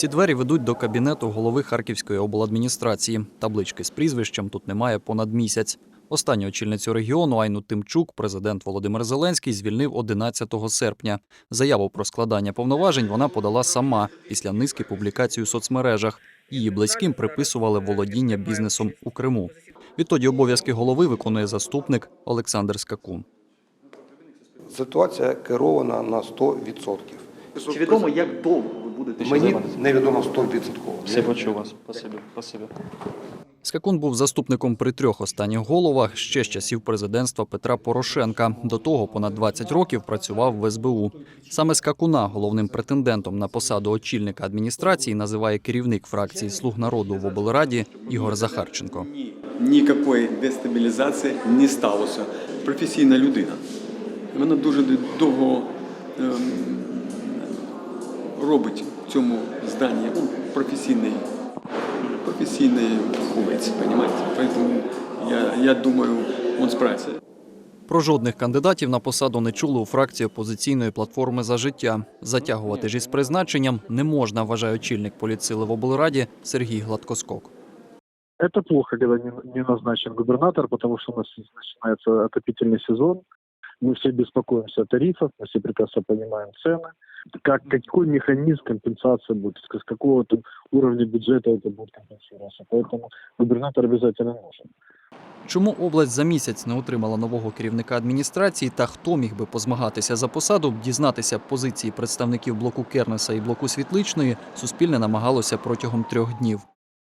Ці двері ведуть до кабінету голови Харківської обладміністрації. Таблички з прізвищем тут немає понад місяць. Останню очільницю регіону Айну Тимчук президент Володимир Зеленський звільнив 11 серпня. Заяву про складання повноважень вона подала сама після низки публікацій у соцмережах. Її близьким приписували володіння бізнесом у Криму. Відтоді обов'язки голови виконує заступник Олександр Скакун. Ситуація керована на 100%. Чи відомо, як довго будете ще Мені займатися? невідомо 100%. Все почув вас. Спасибі. Спасибі. Скакун був заступником при трьох останніх головах ще з часів президентства Петра Порошенка. До того понад 20 років працював в СБУ. Саме Скакуна головним претендентом на посаду очільника адміністрації називає керівник фракції Слуг народу в облраді Ігор Захарченко. Ніякої дестабілізації не сталося. Професійна людина. Вона дуже довго ем, робить в цьому зданні ну, професійний, професійний фаховець, понимаете? Поэтому я, я думаю, він справиться. Про жодних кандидатів на посаду не чули у фракції опозиційної платформи за життя. Затягувати ж із призначенням не можна, вважає очільник політсили в облраді Сергій Гладкоскок. Это плохо, когда не, не назначен губернатор, потому что у нас начинается отопительный сезон. Мы все беспокоимся о тарифах, мы все прекрасно понимаем цены. Как, какой механизм компенсации будет, с какого -то уровня бюджета это будет компенсироваться. Поэтому губернатор обязательно нужен. Чому область за місяць не отримала нового керівника адміністрації та хто міг би позмагатися за посаду, дізнатися позиції представників блоку Кернеса і блоку Світличної, Суспільне намагалося протягом трьох днів.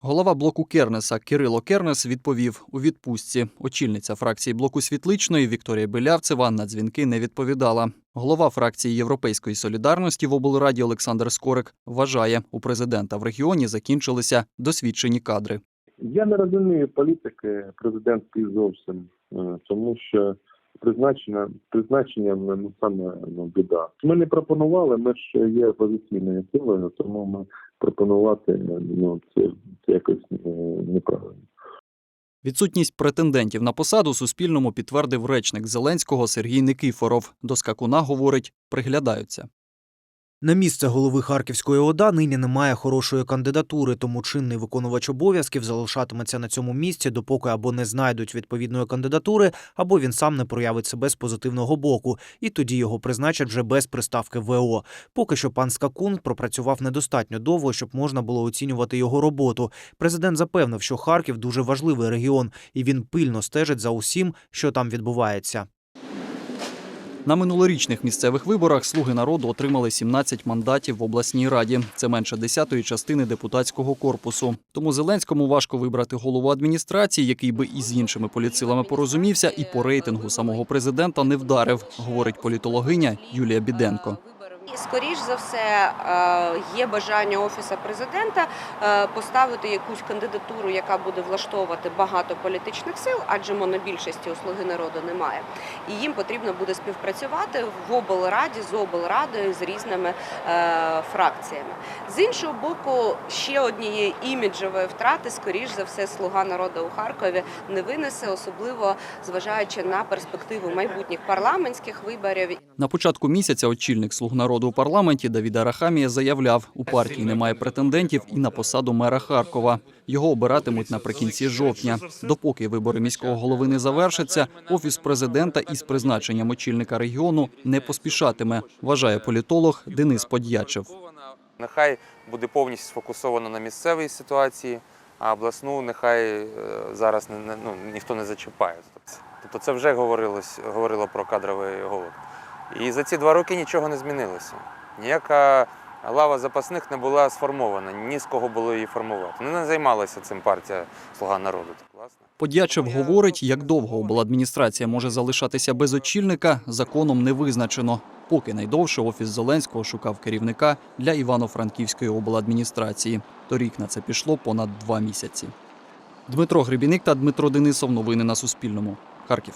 Голова блоку Кернеса Кирило Кернес відповів у відпустці. Очільниця фракції блоку Світличної Вікторія Белявцева на дзвінки не відповідала. Голова фракції Європейської солідарності в облраді Олександр Скорик вважає, у президента в регіоні закінчилися досвідчені кадри. Я не розумію політики президентської зовсім, е, тому що призначення призначення ну саме ну, біда. Ми не пропонували. Ми ж є опозиційною силою, тому ми пропонувати ну це, це якось е, неправильно. Відсутність претендентів на посаду Суспільному підтвердив речник Зеленського Сергій Никифоров. До скакуна говорить, приглядаються. На місце голови Харківської ОДА нині немає хорошої кандидатури, тому чинний виконувач обов'язків залишатиметься на цьому місці, допоки або не знайдуть відповідної кандидатури, або він сам не проявить себе з позитивного боку, і тоді його призначать вже без приставки ВО. Поки що пан Скакун пропрацював недостатньо довго, щоб можна було оцінювати його роботу. Президент запевнив, що Харків дуже важливий регіон, і він пильно стежить за усім, що там відбувається. На минулорічних місцевих виборах слуги народу отримали 17 мандатів в обласній раді. Це менше десятої частини депутатського корпусу. Тому Зеленському важко вибрати голову адміністрації, який би із іншими поліцилами порозумівся, і по рейтингу самого президента не вдарив, говорить політологиня Юлія Біденко. І, Скоріш за все, е, є бажання офіса президента е, поставити якусь кандидатуру, яка буде влаштовувати багато політичних сил, адже монобільшості у слуги народу немає. І їм потрібно буде співпрацювати в облраді з облрадою з різними е, фракціями. З іншого боку, ще однієї іміджової втрати, скоріш за все, слуга народу у Харкові не винесе, особливо зважаючи на перспективу майбутніх парламентських виборів На початку місяця очільник слуг народу у парламенті Давід Арахамія заявляв, у партії немає претендентів і на посаду мера Харкова. Його обиратимуть наприкінці жовтня. Допоки вибори міського голови не завершаться, офіс президента із призначенням очільника регіону не поспішатиме, вважає політолог Денис Подячев. Нехай буде повністю сфокусовано на місцевій ситуації, а обласну нехай е, зараз не- ну, ніхто не зачіпає. Тобто це вже говорилось, говорило про кадровий голод. І за ці два роки нічого не змінилося. Ніяка лава запасних не була сформована, ні з кого було її формувати. Ну, не займалася цим партія Слуга народу. Власне. Подячев говорить, як довго обладміністрація може залишатися без очільника, законом не визначено. Поки найдовше офіс Зеленського шукав керівника для Івано-Франківської обладміністрації. Торік на це пішло понад два місяці. Дмитро Гребіник та Дмитро Денисов. Новини на Суспільному. Харків.